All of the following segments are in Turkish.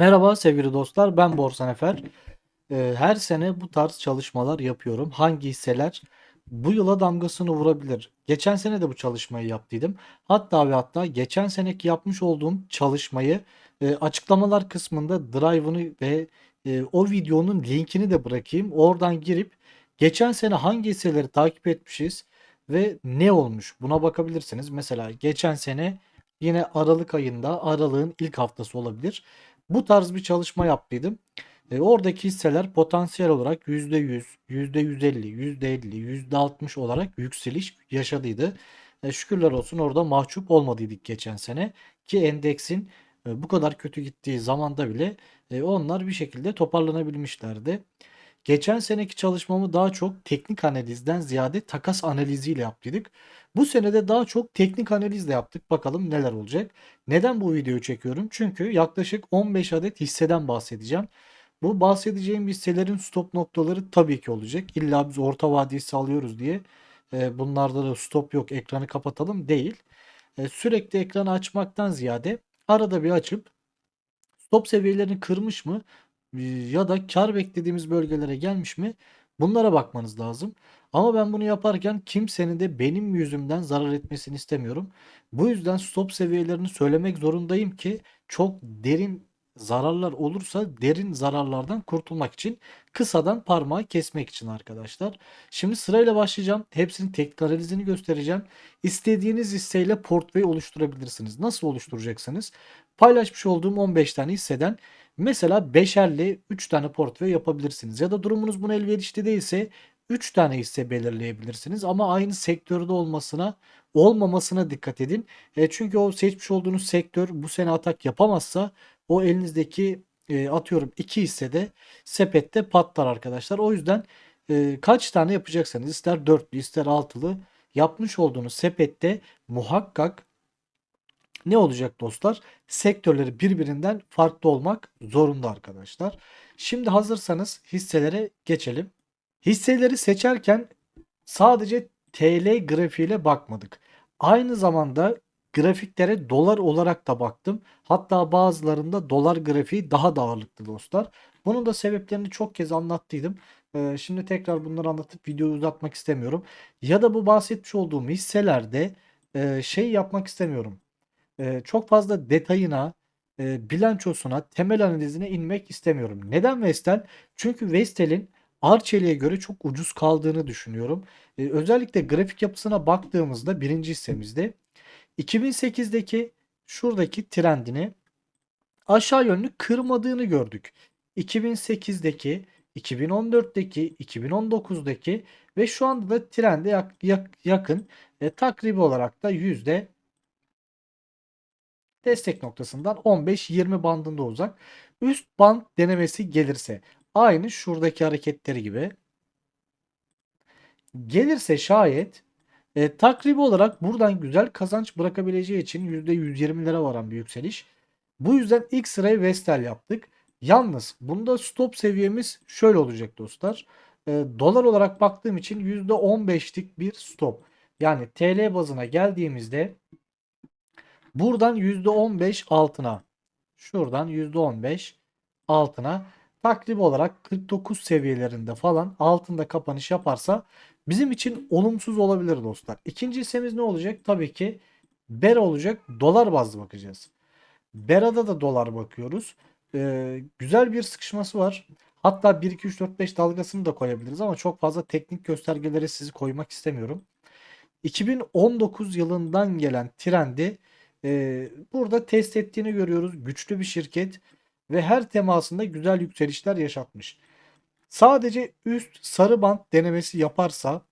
Merhaba sevgili dostlar, ben Borsa Nefer. Ee, her sene bu tarz çalışmalar yapıyorum. Hangi hisseler bu yıla damgasını vurabilir? Geçen sene de bu çalışmayı yaptıydım. Hatta ve hatta geçen seneki yapmış olduğum çalışmayı e, açıklamalar kısmında drive'ını ve e, o videonun linkini de bırakayım. Oradan girip geçen sene hangi hisseleri takip etmişiz ve ne olmuş buna bakabilirsiniz. Mesela geçen sene yine Aralık ayında, Aralık'ın ilk haftası olabilir. Bu tarz bir çalışma yaptıydım. E, oradaki hisseler potansiyel olarak %100, %150, %50, %60 olarak yükseliş yaşadıydı. E, şükürler olsun orada mahcup olmadıydık geçen sene ki endeksin e, bu kadar kötü gittiği zamanda bile e, onlar bir şekilde toparlanabilmişlerdi. Geçen seneki çalışmamı daha çok teknik analizden ziyade takas analiziyle yaptıydık. Bu senede daha çok teknik analizle yaptık. Bakalım neler olacak. Neden bu videoyu çekiyorum? Çünkü yaklaşık 15 adet hisseden bahsedeceğim. Bu bahsedeceğim hisselerin stop noktaları tabii ki olacak. İlla biz orta vadesi alıyoruz diye e, bunlarda da stop yok ekranı kapatalım değil. E, sürekli ekranı açmaktan ziyade arada bir açıp stop seviyelerini kırmış mı ya da kar beklediğimiz bölgelere gelmiş mi bunlara bakmanız lazım. Ama ben bunu yaparken kimsenin de benim yüzümden zarar etmesini istemiyorum. Bu yüzden stop seviyelerini söylemek zorundayım ki çok derin zararlar olursa derin zararlardan kurtulmak için kısadan parmağı kesmek için arkadaşlar. Şimdi sırayla başlayacağım. Hepsinin teknik analizini göstereceğim. İstediğiniz hisseyle portföy oluşturabilirsiniz. Nasıl oluşturacaksınız? Paylaşmış olduğum 15 tane hisseden mesela 5'erli 3 tane portföy yapabilirsiniz. Ya da durumunuz buna elverişli değilse 3 tane hisse belirleyebilirsiniz ama aynı sektörde olmasına olmamasına dikkat edin. E, çünkü o seçmiş olduğunuz sektör bu sene atak yapamazsa o elinizdeki e, atıyorum 2 hissede sepette patlar arkadaşlar. O yüzden e, kaç tane yapacaksanız ister 4'lü ister 6'lı yapmış olduğunuz sepette muhakkak ne olacak dostlar? Sektörleri birbirinden farklı olmak zorunda arkadaşlar. Şimdi hazırsanız hisselere geçelim. Hisseleri seçerken sadece TL grafiğiyle bakmadık. Aynı zamanda grafiklere dolar olarak da baktım. Hatta bazılarında dolar grafiği daha da ağırlıklı dostlar. Bunun da sebeplerini çok kez anlattıydım. Ee, şimdi tekrar bunları anlatıp videoyu uzatmak istemiyorum. Ya da bu bahsetmiş olduğum hisselerde e, şey yapmak istemiyorum. Çok fazla detayına, e, bilançosuna, temel analizine inmek istemiyorum. Neden Vestel? Çünkü Vestel'in Arçelik'e göre çok ucuz kaldığını düşünüyorum. E, özellikle grafik yapısına baktığımızda birinci hissemizde 2008'deki şuradaki trendini aşağı yönlü kırmadığını gördük. 2008'deki, 2014'teki, 2019'daki ve şu anda da trende yak, yak, yakın e, takribi olarak da yüzde destek noktasından 15-20 bandında uzak. Üst band denemesi gelirse aynı şuradaki hareketleri gibi gelirse şayet e, takribi olarak buradan güzel kazanç bırakabileceği için %120'lere varan bir yükseliş. Bu yüzden ilk sırayı Vestel yaptık. Yalnız bunda stop seviyemiz şöyle olacak dostlar. E, dolar olarak baktığım için %15'lik bir stop. Yani TL bazına geldiğimizde buradan %15 altına şuradan %15 altına takribi olarak 49 seviyelerinde falan altında kapanış yaparsa bizim için olumsuz olabilir dostlar. İkinci hissemiz ne olacak? Tabii ki BERA olacak. Dolar bazlı bakacağız. BERA'da da dolar bakıyoruz. Ee, güzel bir sıkışması var. Hatta 1, 2, 3, 4, 5 dalgasını da koyabiliriz ama çok fazla teknik göstergelere sizi koymak istemiyorum. 2019 yılından gelen trendi burada test ettiğini görüyoruz. Güçlü bir şirket ve her temasında güzel yükselişler yaşatmış. Sadece üst sarı band denemesi yaparsa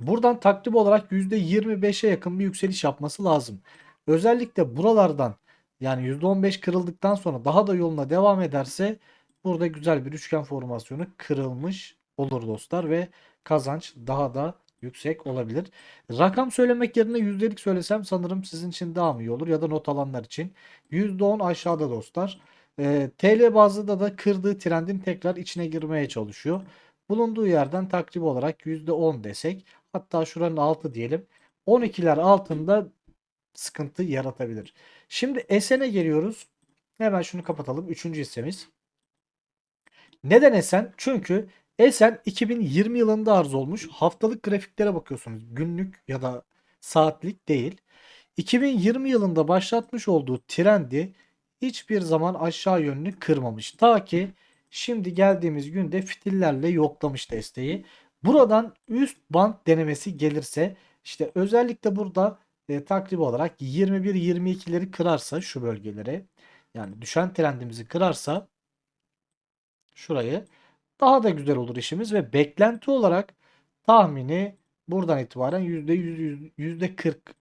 buradan takip olarak %25'e yakın bir yükseliş yapması lazım. Özellikle buralardan yani %15 kırıldıktan sonra daha da yoluna devam ederse burada güzel bir üçgen formasyonu kırılmış olur dostlar ve kazanç daha da yüksek olabilir. Rakam söylemek yerine yüzdelik söylesem sanırım sizin için daha mı iyi olur ya da not alanlar için. %10 aşağıda dostlar. E, TL bazında da kırdığı trendin tekrar içine girmeye çalışıyor. Bulunduğu yerden takribi olarak %10 desek hatta şuranın altı diyelim. 12'ler altında sıkıntı yaratabilir. Şimdi Esen'e geliyoruz. Hemen şunu kapatalım. Üçüncü hissemiz. Neden Esen? Çünkü Esen 2020 yılında arz olmuş. Haftalık grafiklere bakıyorsunuz. Günlük ya da saatlik değil. 2020 yılında başlatmış olduğu trendi hiçbir zaman aşağı yönlü kırmamış. Ta ki şimdi geldiğimiz günde fitillerle yoklamış desteği. Buradan üst band denemesi gelirse işte özellikle burada e, takribi olarak 21-22'leri kırarsa şu bölgeleri yani düşen trendimizi kırarsa şurayı daha da güzel olur işimiz ve beklenti olarak tahmini buradan itibaren %100, %40,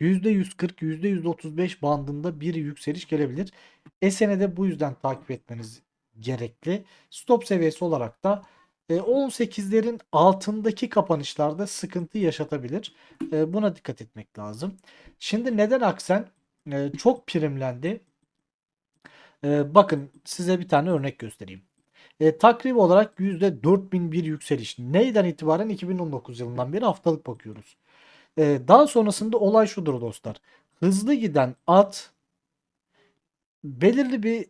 %140, %135 bandında bir yükseliş gelebilir. Esen'e de bu yüzden takip etmeniz gerekli. Stop seviyesi olarak da 18'lerin altındaki kapanışlarda sıkıntı yaşatabilir. E, Buna dikkat etmek lazım. Şimdi neden Aksen e, çok primlendi? E, Bakın size bir tane örnek göstereyim. E, takribi olarak %4001 yükseliş. Neyden itibaren? 2019 yılından beri haftalık bakıyoruz. E, daha sonrasında olay şudur dostlar. Hızlı giden at belirli bir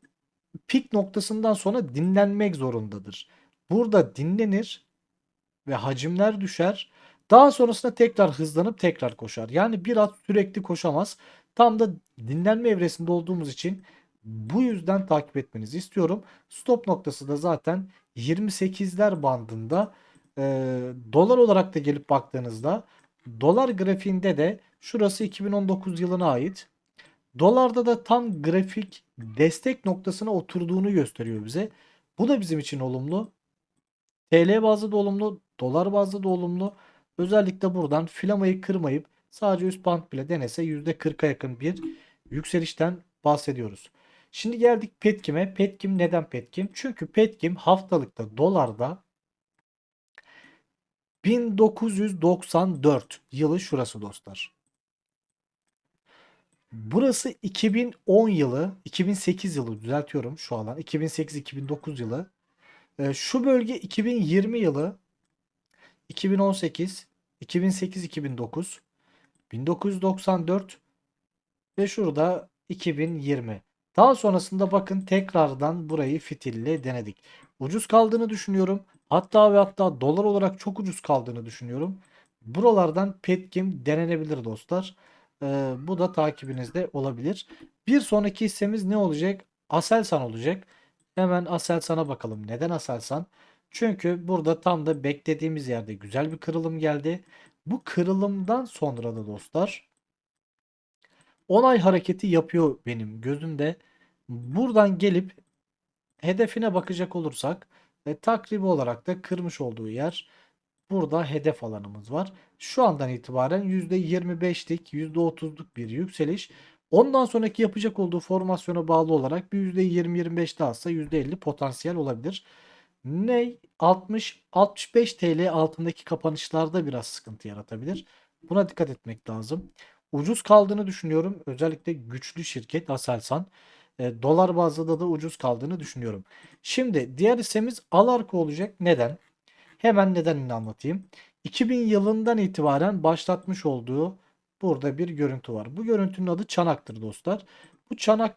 pik noktasından sonra dinlenmek zorundadır. Burada dinlenir ve hacimler düşer. Daha sonrasında tekrar hızlanıp tekrar koşar. Yani bir at sürekli koşamaz. Tam da dinlenme evresinde olduğumuz için bu yüzden takip etmenizi istiyorum. Stop noktası da zaten 28'ler bandında. E, dolar olarak da gelip baktığınızda dolar grafiğinde de şurası 2019 yılına ait. Dolarda da tam grafik destek noktasına oturduğunu gösteriyor bize. Bu da bizim için olumlu. TL bazlı da olumlu, dolar bazlı da olumlu. Özellikle buradan filamayı kırmayıp sadece üst band bile denese %40'a yakın bir yükselişten bahsediyoruz. Şimdi geldik Petkim'e. Petkim neden Petkim? Çünkü Petkim haftalıkta dolarda 1994 yılı şurası dostlar. Burası 2010 yılı, 2008 yılı düzeltiyorum şu alan. 2008-2009 yılı. Ee, şu bölge 2020 yılı, 2018, 2008-2009, 1994 ve şurada 2020. Daha sonrasında bakın tekrardan burayı fitille denedik. Ucuz kaldığını düşünüyorum. Hatta ve hatta dolar olarak çok ucuz kaldığını düşünüyorum. Buralardan Petkim denenebilir dostlar. Ee, bu da takibinizde olabilir. Bir sonraki hissemiz ne olacak? Aselsan olacak. Hemen Aselsan'a bakalım. Neden Aselsan? Çünkü burada tam da beklediğimiz yerde güzel bir kırılım geldi. Bu kırılımdan sonra da dostlar onay hareketi yapıyor benim gözümde. Buradan gelip hedefine bakacak olursak e, takribi olarak da kırmış olduğu yer burada hedef alanımız var. Şu andan itibaren %25'lik %30'luk bir yükseliş. Ondan sonraki yapacak olduğu formasyona bağlı olarak bir %20-25 daha alsa %50 potansiyel olabilir. Ne 60 65 TL altındaki kapanışlarda biraz sıkıntı yaratabilir. Buna dikkat etmek lazım. Ucuz kaldığını düşünüyorum. Özellikle güçlü şirket Aselsan. E, dolar bazında da ucuz kaldığını düşünüyorum. Şimdi diğer hissemiz Alarko olacak. Neden? Hemen nedenini anlatayım. 2000 yılından itibaren başlatmış olduğu burada bir görüntü var. Bu görüntünün adı çanaktır dostlar. Bu çanak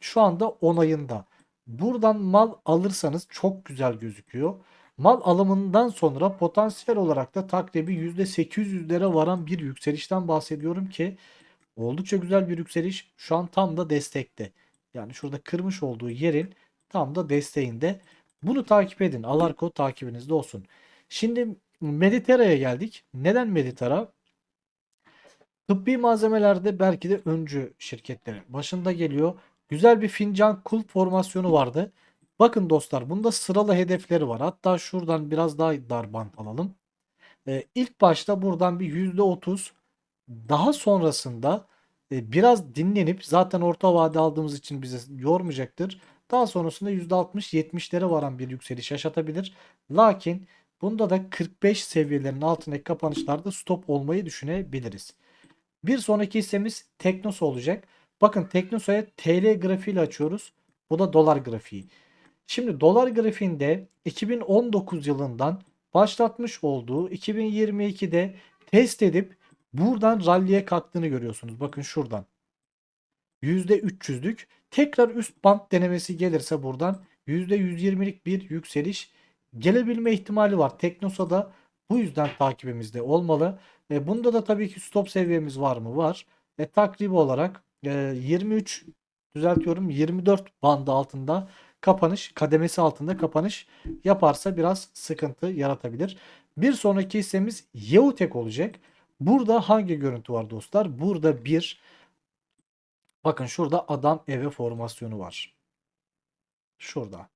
şu anda onayında. Buradan mal alırsanız çok güzel gözüküyor. Mal alımından sonra potansiyel olarak da takribi %800'lere varan bir yükselişten bahsediyorum ki oldukça güzel bir yükseliş. Şu an tam da destekte. Yani şurada kırmış olduğu yerin tam da desteğinde. Bunu takip edin. Alarko takibinizde olsun. Şimdi Mediterra'ya geldik. Neden Mediterra? Tıbbi malzemelerde belki de öncü şirketlerin başında geliyor. Güzel bir fincan kulp formasyonu vardı. Bakın dostlar bunda sıralı hedefleri var. Hatta şuradan biraz daha dar bant alalım. Ee, ilk başta buradan bir %30 daha sonrasında e, biraz dinlenip zaten orta vade aldığımız için bize yormayacaktır. Daha sonrasında %60-70'lere varan bir yükseliş yaşatabilir. Lakin bunda da 45 seviyelerin altındaki kapanışlarda stop olmayı düşünebiliriz. Bir sonraki hissemiz Teknos olacak. Bakın Teknosa'ya TL grafiğiyle açıyoruz. Bu da dolar grafiği. Şimdi dolar grafiğinde 2019 yılından başlatmış olduğu 2022'de test edip buradan rally'e kalktığını görüyorsunuz. Bakın şuradan. %300'lük. Tekrar üst band denemesi gelirse buradan %120'lik bir yükseliş gelebilme ihtimali var. Teknosa'da bu yüzden takibimizde olmalı. E, bunda da tabii ki stop seviyemiz var mı? Var. E, takribi olarak e, 23 düzeltiyorum 24 bandı altında kapanış kademesi altında kapanış yaparsa biraz sıkıntı yaratabilir. Bir sonraki hissemiz Yeutek olacak. Burada hangi görüntü var dostlar? Burada bir bakın şurada adam eve formasyonu var. Şurada.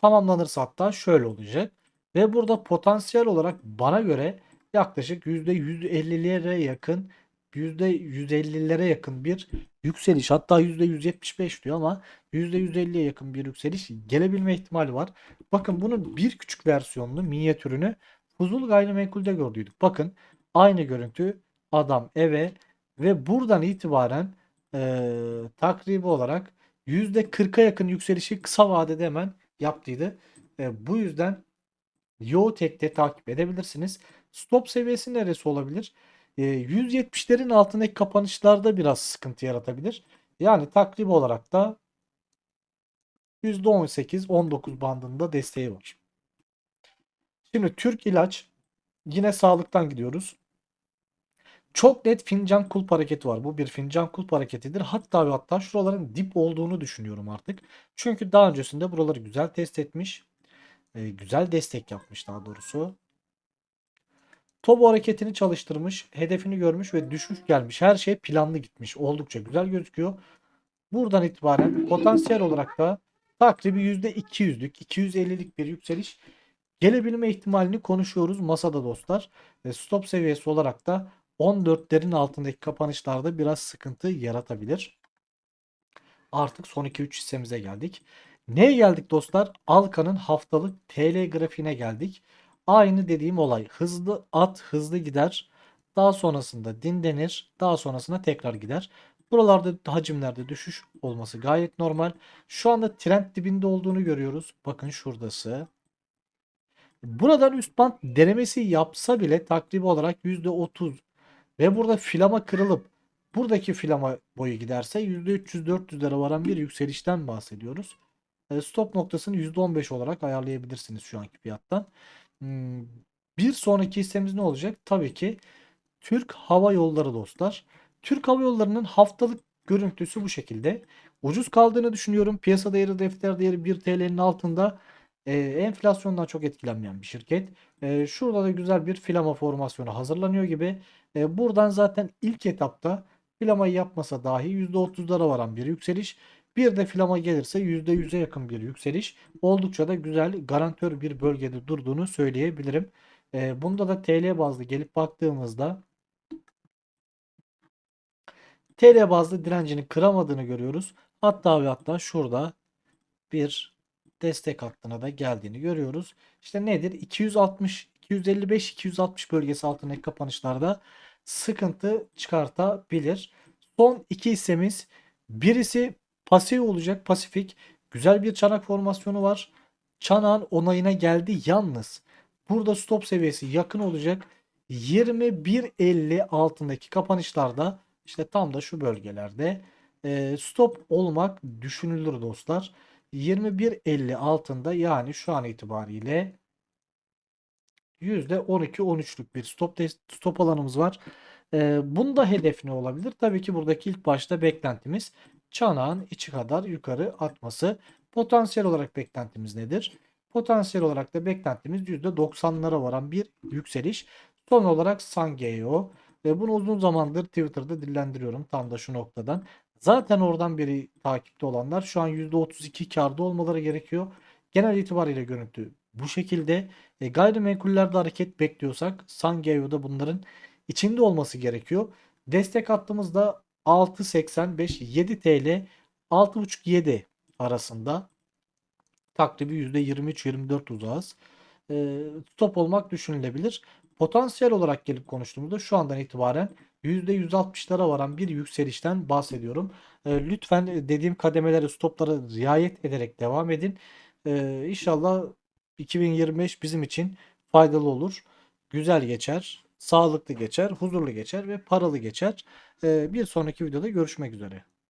Tamamlanırsa hatta şöyle olacak. Ve burada potansiyel olarak bana göre yaklaşık %150'lere yakın %150'lere yakın bir yükseliş hatta %175 diyor ama %150'ye yakın bir yükseliş gelebilme ihtimali var. Bakın bunun bir küçük versiyonunu minyatürünü Fuzul gayrimenkulde gördüydük. Bakın aynı görüntü adam eve ve buradan itibaren e, takribi olarak %40'a yakın yükselişi kısa vadede hemen yaptıydı. E, bu yüzden Yotek'te takip edebilirsiniz. Stop seviyesi neresi olabilir? E, 170'lerin altındaki kapanışlarda biraz sıkıntı yaratabilir. Yani takribi olarak da %18-19 bandında desteği var. Şimdi Türk ilaç yine sağlıktan gidiyoruz. Çok net fincan kulp hareketi var. Bu bir fincan kulp hareketidir. Hatta ve hatta şuraların dip olduğunu düşünüyorum artık. Çünkü daha öncesinde buraları güzel test etmiş. E, güzel destek yapmış daha doğrusu. Tobo hareketini çalıştırmış. Hedefini görmüş ve düşüş gelmiş. Her şey planlı gitmiş. Oldukça güzel gözüküyor. Buradan itibaren potansiyel olarak da takribi %200'lük, 250'lik bir yükseliş gelebilme ihtimalini konuşuyoruz masada dostlar. Stop seviyesi olarak da 14'lerin altındaki kapanışlarda biraz sıkıntı yaratabilir. Artık son 2-3 hissemize geldik. Neye geldik dostlar? Alkan'ın haftalık TL grafiğine geldik. Aynı dediğim olay. Hızlı at hızlı gider. Daha sonrasında dinlenir. Daha sonrasında tekrar gider. Buralarda hacimlerde düşüş olması gayet normal. Şu anda trend dibinde olduğunu görüyoruz. Bakın şuradası. Buradan üst band denemesi yapsa bile takribi olarak %30 ve burada filama kırılıp buradaki filama boyu giderse %300-400'lere varan bir yükselişten bahsediyoruz. E, stop noktasını %15 olarak ayarlayabilirsiniz şu anki fiyattan. Hmm, bir sonraki hissemiz ne olacak? Tabii ki Türk Hava Yolları dostlar. Türk Hava Yolları'nın haftalık görüntüsü bu şekilde. Ucuz kaldığını düşünüyorum. Piyasa değeri, defter değeri 1 TL'nin altında. E, enflasyondan çok etkilenmeyen bir şirket. E, şurada da güzel bir filama formasyonu hazırlanıyor gibi. E, buradan zaten ilk etapta filamayı yapmasa dahi %30'lara varan bir yükseliş. Bir de filama gelirse %100'e yakın bir yükseliş. Oldukça da güzel garantör bir bölgede durduğunu söyleyebilirim. E, bunda da TL bazlı gelip baktığımızda TL bazlı direncini kıramadığını görüyoruz. Hatta ve hatta şurada bir destek hattına da geldiğini görüyoruz. İşte nedir? 260, 255, 260 bölgesi altındaki kapanışlarda sıkıntı çıkartabilir. Son iki hissemiz birisi pasif olacak. Pasifik. Güzel bir çanak formasyonu var. Çanağın onayına geldi yalnız. Burada stop seviyesi yakın olacak. 21.50 altındaki kapanışlarda işte tam da şu bölgelerde e, stop olmak düşünülür dostlar. 21.50 altında yani şu an itibariyle %12-13'lük bir stop stop alanımız var. Ee, bunda hedef ne olabilir? Tabii ki buradaki ilk başta beklentimiz çanağın içi kadar yukarı atması. Potansiyel olarak beklentimiz nedir? Potansiyel olarak da beklentimiz %90'lara varan bir yükseliş. Son olarak Sangeo ve bunu uzun zamandır Twitter'da dillendiriyorum tam da şu noktadan. Zaten oradan biri takipte olanlar şu an %32 karda olmaları gerekiyor. Genel itibariyle görüntü bu şekilde. E, gayrimenkullerde hareket bekliyorsak Sangeo'da bunların içinde olması gerekiyor. Destek hattımızda 6.85 7 TL 6.5-7 arasında takribi %23-24 uzağız. E, stop olmak düşünülebilir. Potansiyel olarak gelip konuştuğumuzda şu andan itibaren %160'lara varan bir yükselişten bahsediyorum. E, lütfen dediğim kademelere stoplara riayet ederek devam edin. E, inşallah 2025 bizim için faydalı olur. Güzel geçer, sağlıklı geçer, huzurlu geçer ve paralı geçer. E, bir sonraki videoda görüşmek üzere.